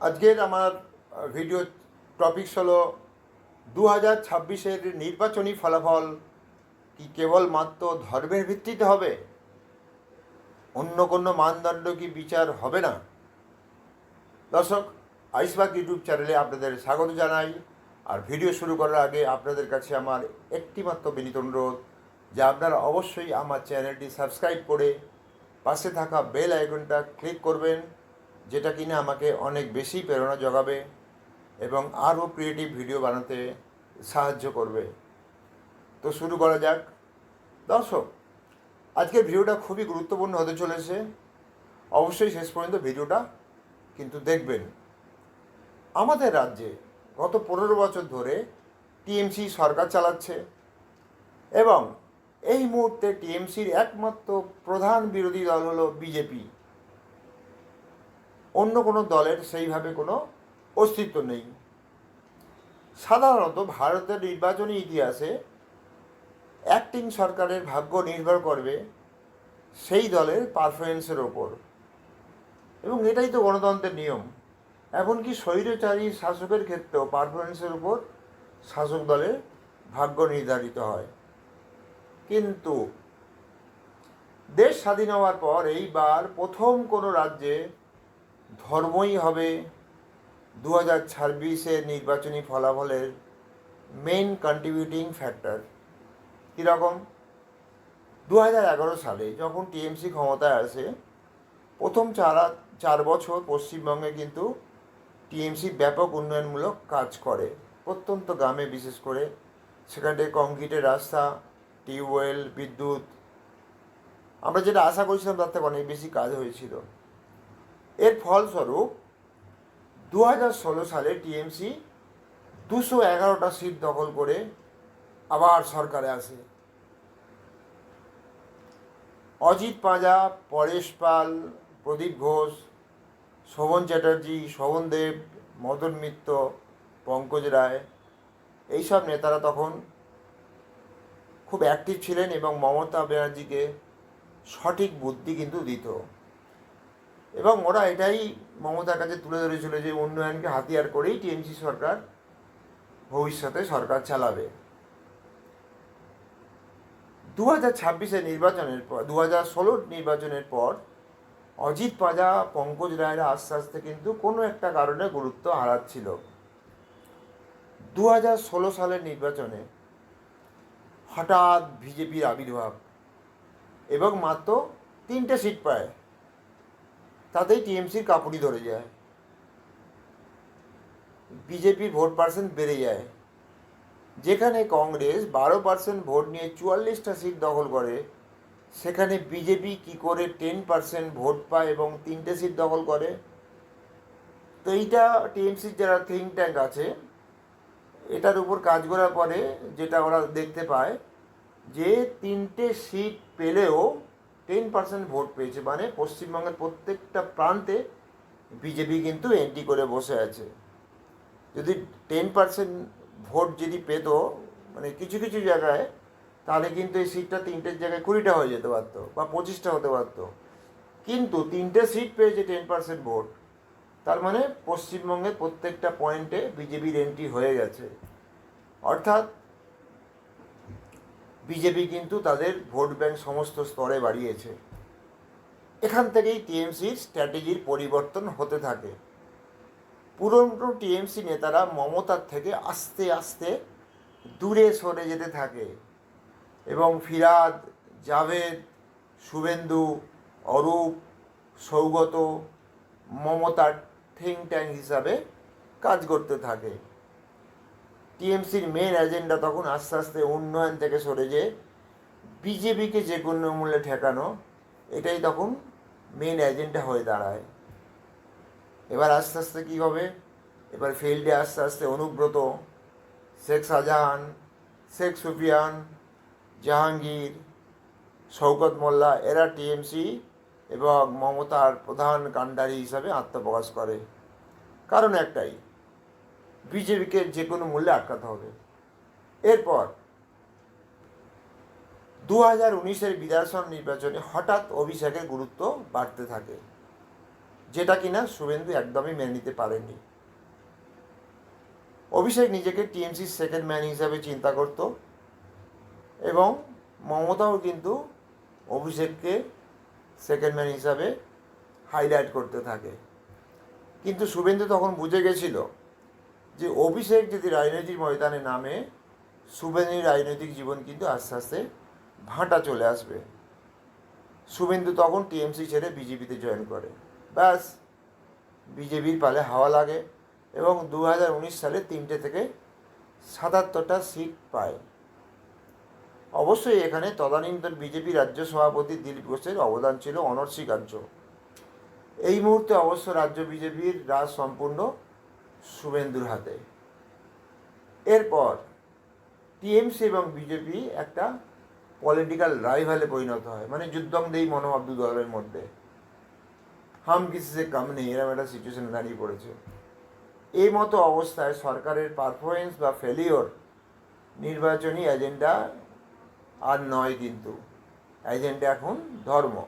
আজকের আমার video topics হলো দু হাজার ছাব্বিশের নির্বাচনী ফলাফল কি কেবলমাত্র ধর্মের ভিত্তিতে হবে? অন্য কোনো মানদণ্ড কি বিচার হবে না? দর্শক, আইসবাগ ইউটিউব চ্যানেলে আপনাদের স্বাগত জানাই। আর ভিডিও শুরু করার আগে আপনাদের কাছে আমার একটিমাত্র বিনীত অনুরোধ যে আপনারা অবশ্যই আমার চ্যানেলটি সাবস্ক্রাইব করে পাশে থাকা বেল আইকনটা ক্লিক করবেন। যেটা কিনা আমাকে অনেক বেশি প্রেরণা জোগাবে এবং আরও ক্রিয়েটিভ ভিডিও বানাতে সাহায্য করবে। তো শুরু করা যাক। দর্শক, আজকের ভিডিওটা খুবই গুরুত্বপূর্ণ হতে চলেছে। অবশ্যই শেষ পর্যন্ত ভিডিওটা কিন্তু দেখবেন। আমাদের রাজ্যে গত পনেরো বছর ধরে টিএমসি সরকার চালাচ্ছে এবং এই মুহূর্তে টিএমসির একমাত্র প্রধান বিরোধী দল হলো বিজেপি। অন্য কোনো দলের সেইভাবে কোনো অস্তিত্ব নেই। সাধারণত ভারতের নির্বাচনী ইতিহাসে অ্যাক্টিং সরকারের ভাগ্য নির্ভর করবে সেই দলের পারফরমেন্সের ওপর। এবং এটাই তো গণতন্ত্রের নিয়ম। এমনকি স্বৈরচারী শাসকের ক্ষেত্রেও পারফরমেন্সের উপর শাসক দলের ভাগ্য নির্ধারিত হয়। কিন্তু দেশ স্বাধীন হওয়ার পর এইবার প্রথম কোনো রাজ্যে ধর্মই হবে দু হাজার ছাব্বিশের নির্বাচনী ফলাফলের মেন কন্ট্রিবিউটিং ফ্যাক্টর কীরকম? দু হাজার এগারো সালে যখন টিএমসি ক্ষমতায় আসে, প্রথম চার চার বছর পশ্চিমবঙ্গে কিন্তু টিএমসি ব্যাপক উন্নয়নমূলক কাজ করে। প্রত্যন্ত গ্রামে বিশেষ করে। সেখানে কংক্রিটের রাস্তা, টিউবওয়েল, বিদ্যুৎ। আমরা যেটা আশা করেছিলাম তার থেকে অনেক বেশি কাজ হয়েছিল। এর ফলস্বরূপ দু হাজার ষোলো সালে টিএমসি দুশো এগারোটা সিট দখল করে আবার সরকারে আসে। অজিত পাঁজা, পরেশ পাল, প্রদীপ ঘোষ, শোভন চ্যাটার্জি, শোভন দেব, মদন মিত্র, পঙ্কজ রায়, এইসব নেতারা তখন খুব অ্যাক্টিভ ছিলেন এবং মমতা ব্যানার্জিকে সঠিক বুদ্ধি কিন্তু দিত। এবং ওরা এটাই মমতার কাছে তুলে ধরেছিল যে উন্নয়নকে হাতিয়ার করেই টিএমসি সরকার ভবিষ্যতে সরকার চালাবে। দু হাজার ছাব্বিশের নির্বাচনের পর দু হাজার ষোলোর নির্বাচনের পর, অজিত পাজা, পঙ্কজ রায়ের আস্তে আস্তে কিন্তু কোনো একটা কারণে গুরুত্ব হারাচ্ছিল। দু হাজার ষোলো সালের নির্বাচনে হঠাৎ বিজেপির আবির্ভাব এবং মাত্র তিনটে সিট পায়। তাতেই টিএমসির কাপুড়ি ধরে যায়। বিজেপির ভোট পার্সেন্ট বেড়ে যায়। যেখানে কংগ্রেস বারো পার্সেন্ট ভোট নিয়ে চুয়াল্লিশটা সিট দখল করে, সেখানে বিজেপি কি করে টেন পার্সেন্ট ভোট পায় এবং তিনটে সিট দখল করে? তো এইটা টিএমসির যারা থিঙ্ক ট্যাঙ্ক আছে, এটার উপর কাজ করার পরে যেটা ওরা দেখতে পায় যে তিনটে সিট পেলেও টেন পার্সেন্ট ভোট পেয়েছে। মানে পশ্চিমবঙ্গের প্রত্যেকটা প্রান্তে বিজেপি কিন্তু এন্ট্রি করে বসে আছে। যদি টেন পার্সেন্ট ভোট যদি পেত মানে কিছু কিছু জায়গায়, তাহলে কিন্তু এই সিটটা তিনটের জায়গায় কুড়িটা হয়ে যেতে পারতো বা পঁচিশটা হতে পারতো। কিন্তু তিনটে সিট পেয়েছে টেন পার্সেন্ট ভোট, তার মানে পশ্চিমবঙ্গের প্রত্যেকটা পয়েন্টে বিজেপির এন্ট্রি হয়ে গেছে। অর্থাৎ বিজেপি কিন্তু তাদের ভোট ব্যাংক সমস্ত স্তরে বাড়িয়েছে। এখান থেকেই টিএমসির স্ট্র্যাটেজির পরিবর্তন হতে থাকে। পুরনো টিএমসি নেতারা মমতার থেকে আস্তে আস্তে দূরে সরে যেতে থাকে এবং ফিরাদ, জাভেদ, শুভেন্দু, অরূপ, সৌগত মমতার থিঙ্ক ট্যাঙ্ক হিসাবে কাজ করতে থাকে। টিএমসির মেন এজেন্ডা তখন আস্তে আস্তে উন্নয়ন থেকে সরে যেয়ে বিজেপিকে যে কোনো মূল্যে ঠেকানো, এটাই তখন মেন এজেন্ডা হয়ে দাঁড়ায়। এবার আস্তে আস্তে কী হবে? এবার ফিল্ডে আস্তে আস্তে অনুব্রত, শেখ শাহজাহান, শেখ সুফিয়ান, জাহাঙ্গীর শৌকত মোল্লা, এরা টিএমসি এবং মমতার প্রধান কাণ্ডারি হিসাবে আত্মপ্রকাশ করে। কারণ একটাই বিজেপিকে যে কোনো মূল্যে আটকাতে হবে। এরপর দু হাজার উনিশের বিধানসভা নির্বাচনে হঠাৎ অভিষেকের গুরুত্ব বাড়তে থাকে, যেটা কিনা শুভেন্দু একদমই মেনে নিতে পারেননি। অভিষেক নিজেকে টিএমসির সেকেন্ড ম্যান হিসাবে চিন্তা করত এবং মমতাও কিন্তু অভিষেককে সেকেন্ড ম্যান হিসাবে হাইলাইট করতে থাকে। কিন্তু শুভেন্দু তখন বুঝে গেছিল যে অভিষেক যদি রাজনৈতিক ময়দানে নামে, শুভেন্দুর রাজনৈতিক জীবন কিন্তু আস্তে আস্তে ভাঁটা চলে আসবে। শুভেন্দু তখন টিএমসি ছেড়ে বিজেপিতে জয়েন করে। ব্যাস, বিজেপির পালে হাওয়া লাগে এবং দু হাজার উনিশ সালে তিনটে থেকে সাতাত্তরটা সিট পায়। অবশ্যই এখানে তদানীন্তন বিজেপি রাজ্য সভাপতি দিলীপ ঘোষের অবদান ছিল অনস্বীকার্য এই মুহূর্তে অবশ্য রাজ্য বিজেপির রাজ সম্পূর্ণ শুভেন্দুর হাতে। এরপর টিএমসি এবং বিজেপি একটা পলিটিক্যাল রাইভালে পরিণত হয়। মানে যুদ্ধংদেহী মনোভাব দু দলের মধ্যে। হাম কিসি কম নেই এরকম একটা সিচুয়েশন দাঁড়িয়ে পড়েছে। এই মতো অবস্থায় সরকারের পারফরমেন্স বা ফেলিওর নির্বাচনী এজেন্ডা আর নয় কিন্তু। এজেন্ডা এখন ধর্ম।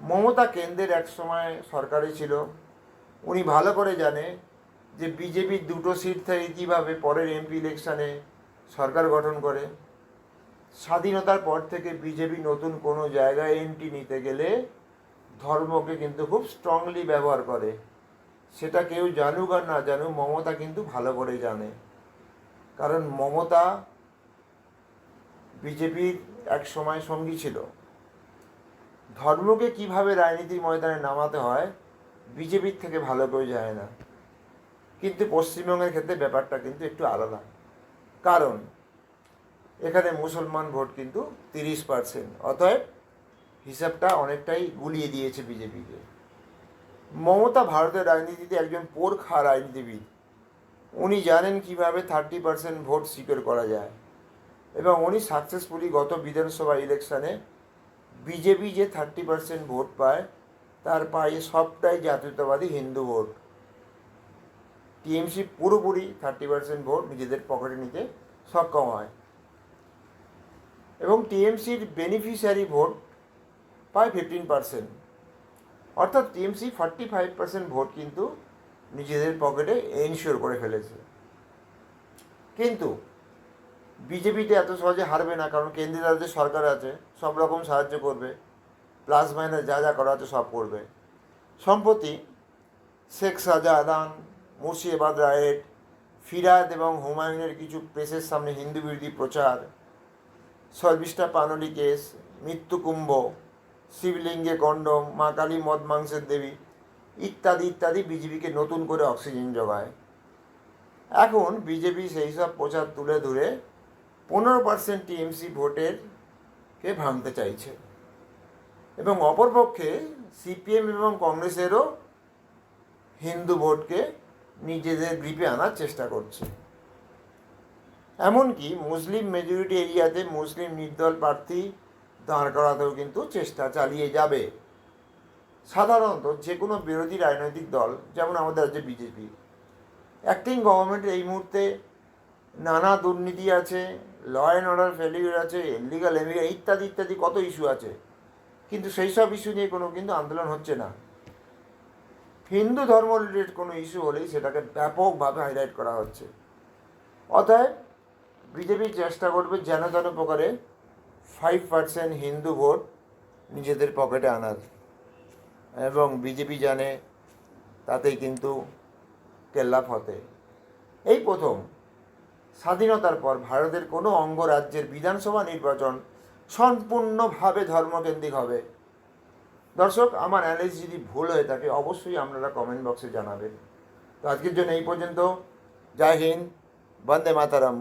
মমতা কেন্দ্রের এক সময় সরকারে ছিল। উনি ভালো করে জানে যে বিজেপির দুটো সিট থেকে কীভাবে পরের এমপি ইলেকশানে সরকার গঠন করে। স্বাধীনতার পর থেকে বিজেপি নতুন কোনো জায়গায় এন্ট্রি নিতে গেলে ধর্মকে কিন্তু খুব স্ট্রংলি ব্যবহার করে। সেটা কেউ জানুক আর না জানুক, মমতা কিন্তু ভালো করে জানে। কারণ মমতা বিজেপির এক সময় সঙ্গী ছিল। ধর্মকে কীভাবে রাজনীতির ময়দানে নামাতে হয় বিজেপির থেকে ভালো কেউ যায় না। কিন্তু পশ্চিমবঙ্গের ক্ষেত্রে ব্যাপারটা কিন্তু একটু আলাদা। কারণ, এখানে মুসলমান ভোট কিন্তু তিরিশ পার্সেন্ট। অতএব, হিসাবটা অনেকটাই গুলিয়ে দিয়েছে বিজেপিকে। মমতা ভারতের রাজনীতিতে একজন পোরখা রাজনীতিবিদ, উনি জানেন কীভাবে থার্টি পার্সেন্ট ভোট সিকিউর করা যায়। এবং উনি সাকসেসফুলি গত বিধানসভা ইলেকশানে বিজেপি যে থার্টি পার্সেন্ট ভোট পায় তার পায়ে সবটাই জাতীয়তাবাদী হিন্দু ভোট। টিএমসি পুরোপুরি থার্টি পার্সেন্ট ভোট নিজেদের পকেটে নিতে সক্ষম হয়। এবং টিএমসির বেনিফিশিয়ারি ভোট পায় ফিফটিন পার্সেন্ট। অর্থাৎ TMC forty five percent vote কিন্তু নিজেদের পকেটে এনশিওর করে ফেলেছে। কিন্তু বিজেপিতে এত সহজে হারবে না, কারণ কেন্দ্রীয় রাজ্যের সরকার আছে, সব রকম সাহায্য করবে। প্লাস মাইনাস যা যা করা আছে সব করবে। সম্প্রতি শেখ শাহজাহান মুর্শিদাবাদ রায়েট ফিরাদ এবং হুমায়ুনের কিছু প্রেসের সামনে হিন্দু বিরোধী প্রচার সর্বিষ্ঠা পানলি কেস মৃত্যুকুম্ভ শিবলিঙ্গে কন্ডম, মা কালী মদ মাংসের দেবী ইত্যাদি ইত্যাদি বিজেপিকে নতুন করে অক্সিজেন যোগায়। এখন বিজেপি সেই সব প্রচার তুলে ধরে পনেরো পার্সেন্ট টিএমসি ভোটের কে ভাঙতে চাইছে। এবং অপরপক্ষে সিপিএম এবং কংগ্রেসেরও হিন্দু ভোটকে নিজেদের গ্রিপে আনার চেষ্টা করছে। এমনকি মুসলিম মেজরিটি এরিয়াতে মুসলিম নির্দল প্রার্থী দাঁড় করাতেও কিন্তু চেষ্টা চালিয়ে যাবে। সাধারণত যে কোনো বিরোধী রাজনৈতিক দল, যেমন আমাদের রাজ্যে বিজেপি অ্যাক্টিং গভর্নমেন্টের এই মুহূর্তে নানা দুর্নীতি আছে ল অ্যান্ড অর্ডার ফেলিউর আছে ইলিগাল এমিগ্রেশন ইত্যাদি ইত্যাদি, কত ইস্যু আছে। কিন্তু সেই সব ইস্যু নিয়ে কোনো কিন্তু আন্দোলন হচ্ছে না। হিন্দু ধর্ম রিলেটেড কোনো ইস্যু হলেই সেটাকে ব্যাপকভাবে হাইলাইট করা হচ্ছে। অতএব বিজেপি চেষ্টা করবে যেন তেন প্রকারে ফাইভ পার্সেন্ট হিন্দু ভোট নিজেদের পকেটে আনার। এবং বিজেপি জানে তাতেই কিন্তু কেল্লা ফতে। এই প্রথম স্বাধীনতার পর ভারতের কোনো অঙ্গরাজ্যের বিধানসভা নির্বাচন সম্পূর্ণভাবে ধর্মকেন্দ্রিক হবে। দর্শক, আমার অ্যানালিস যদি ভুল হয়ে থাকে অবশ্যই আপনারা কমেন্ট বক্সে জানাবেন। তো আজকের জন্য এই পর্যন্ত। জয় হিন্দ, বন্দে মাতারাম।